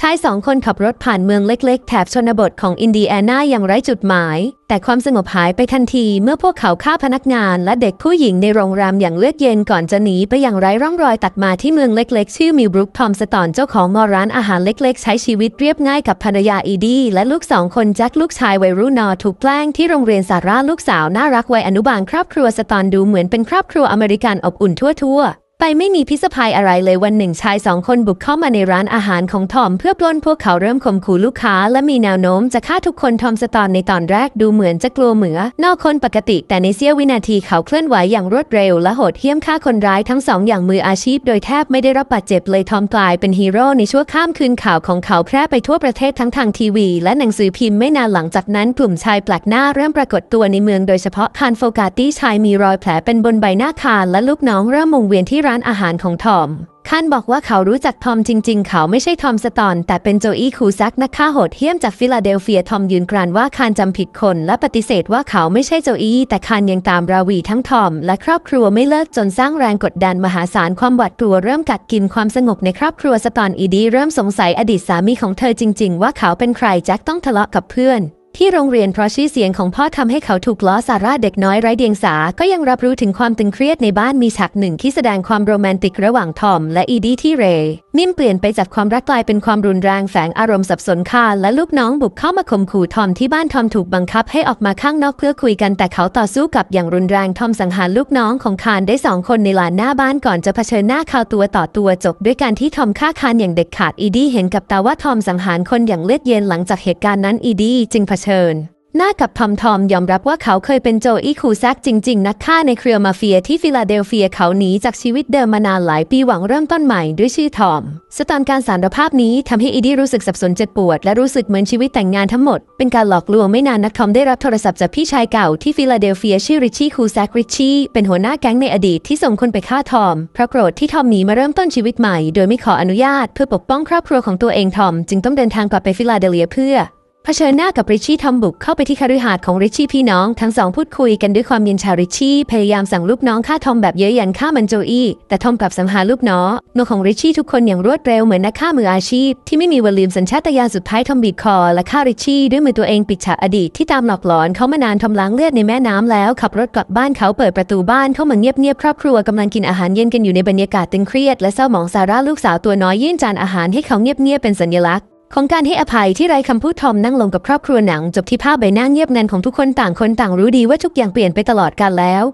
ชายสองคนขับรถผ่านเมืองเล็กๆ แถบชนบทของอินเดียนาอย่างไร้จุดหมาย แต่ความสงบหายไปทันทีเมื่อพวกเขาฆ่าพนักงานและเด็กผู้หญิงในโรงแรมอย่างเลือดเย็นก่อนจะหนีไปอย่างไร้ร่องรอยตัดมาที่เมืองเล็กๆ ชื่อมิลบรุกทอมสตอนเจ้าของมอร้านอาหารเล็ก ๆ ใช้ชีวิตเรียบง่ายกับภรรยาอีดี และลูกสองคนแจ็คลูกชายวัยรุ่นนอถูกแกล้งที่โรงเรียนสาราลูกสาวน่ารักวัยอนุบาลครอบครัวสตอนดูเหมือนเป็นครอบครัวอเมริกันอบอุ่นทั่วๆ ไปไม่มีพิสภัยอะไรเลยวันหนึ่งชายสองคนบุกเข้ามาในร้านอาหารของทอม เพื่อปล้นพวกเขาเริ่มข่มขู่ลูกค้า และมีแนวโน้มจะฆ่าทุกคนทอมสตอนในตอนแรกดูเหมือนจะกลัวเหมือนอกคนปกติ แต่ในเสี้ยววินาทีเขาเคลื่อนไหวอย่างรวดเร็ว และโหดเหี้ยมฆ่าคนร้ายทั้งสองอย่างมืออาชีพ โดยแทบไม่ได้รับบาดเจ็บเลยทอมกลายเป็นฮีโร่ในชั่วข้ามคืนข่าวของเขาแพร่ไปทั่วประเทศทั้งทางทีวี และหนังสือพิมพ์ไม่นานหลังจากนั้นกลุ่มชายแปลกหน้าเริ่มปรากฏตัวในเมืองโดยเฉพาะคานโฟกาตี้ชายมีรอยแผลเป็นบนใบหน้าคานและลูกน้องเริ่มมุงเวียนที่ร้านอาหารของทอมคานบอกว่าเขารู้จักทอมจริง ๆ เขาไม่ใช่ทอมสตอน แต่เป็นโจอี้คูซักนักฆ่าโหดเหี้ยมจากฟิลาเดลเฟียทอมยืนกรานว่าคานจำผิดคน และปฏิเสธว่าเขาไม่ใช่โจอี้แต่คานยังตามราวีทั้งทอม และครอบครัวไม่เลิกจนสร้างแรงกดดันมหาศาลความหวาดกลัวเริ่มกัดกินความสงบในครอบครัวสตอนอีดีเริ่มสงสัยอดีตสามีของเธอจริง ๆ ว่าเขาเป็นใครแจ็คต้องทะเลาะกับเพื่อน ที่โรงเรียนเพราะชื่อเสียงของพ่อทำให้เขาถูกล้อสาร่าเด็กน้อยไร้เดียงสา ก็ยังรับรู้ถึงความตึงเครียดในบ้านมีฉากหนึ่งที่แสดงความโรแมนติกระหว่างทอมและอีดี้ที่เรย์ นิ่มเปลี่ยนไปจากความรักกลายเป็นความรุนแรงแฝงอารมณ์สับสนคาและลูกน้องบุกเข้ามาข่มขู่ทอมที่บ้านทอมถูกบังคับให้ออกมาข้างนอกเพื่อคุยกันแต่เขาต่อสู้กับอย่างรุนแรงทอมสังหารลูกน้องของคานได้สองคนในลานหน้าบ้านก่อนจะเผชิญหน้าข่าวตัวต่อตัวจบด้วยการที่ทอมฆ่าคานอย่างเด็ดขาดอีดี้เห็นกับตาว่าทอมสังหารคนอย่างเลือดเย็นหลังจากเหตุการณ์นั้นอีดี้จึงเผชิญ หน้ากับทอมทอมยอมรับว่าเขาเคยเป็นโจอี้คูแซกจริง ๆ นักฆ่าในเครือมาเฟียที่ฟิลาเดลเฟียเขาหนีจากชีวิตเดิมมานานหลายปีหวังเริ่มต้นใหม่ด้วยชื่อทอม สตอนการสารภาพนี้ทำให้อีดี้รู้สึกสับสนเจ็บปวด และรู้สึกเหมือนชีวิตแต่งงานทั้งหมด เป็นการหลอกลวงไม่นานนักทอมได้รับโทรศัพท์จากพี่ชายเก่าที่ฟิลาเดลเฟียชื่อริชชี่คูแซกริชชี่เป็นหัวหน้าแก๊งในอดีตที่ส่งคนไปฆ่าทอมเพราะโกรธที่ทอมหนีมาเริ่มต้นชีวิตใหม่ โดยไม่ขออนุญาตเพื่อปกป้องครอบครัวของตัวเองทอม จึงต้องเดินทางกลับไปฟิลาเดลเฟียเพื่อ เผชิญหน้ากับริชี่ทอมบุกเข้าไปที่คฤหาสน์ของริชี่พี่น้องทั้งสองพูดคุยกันด้วยความเย็นชาริชี่พยายามสั่งลูกน้องฆ่าทอมแบบเย้ยยันฆ่ามันโจอี้แต่ทอมกลับสังหารลูกน้องโนของริชี่ทุกคนอย่างรวดเร็วเหมือนนักฆ่ามืออาชีพ ที่ไม่มีวันลืมสัญชาตญาณสุดท้ายทอมบีบคอและฆ่าริชี่ด้วยมือตัวเองปิดฉากอดีตที่ตามหลอกหลอนเขามานานทอมล้างเลือดในแม่น้ำแล้วขับรถกลับบ้านเขาเปิดประตูบ้านเข้ามาเงียบๆครอบครัวกำลังกินอาหารเย็นกันอยู่ในบรรยากาศตึงเครียดและเศร้าหมองซาร่าลูกสาวตัวน้อยยื่นจานอาหารให้เขาเงียบๆเป็นสัญลักษณ์ ของการให้อภัยที่ไร้คำพูดทอมนั่งลงกับครอบครัวหนัง จบที่ภาพใบหน้าเงียบงันของทุกคนต่างคนต่างรู้ดีว่าทุกอย่างเปลี่ยนไปตลอดกาลแล้ว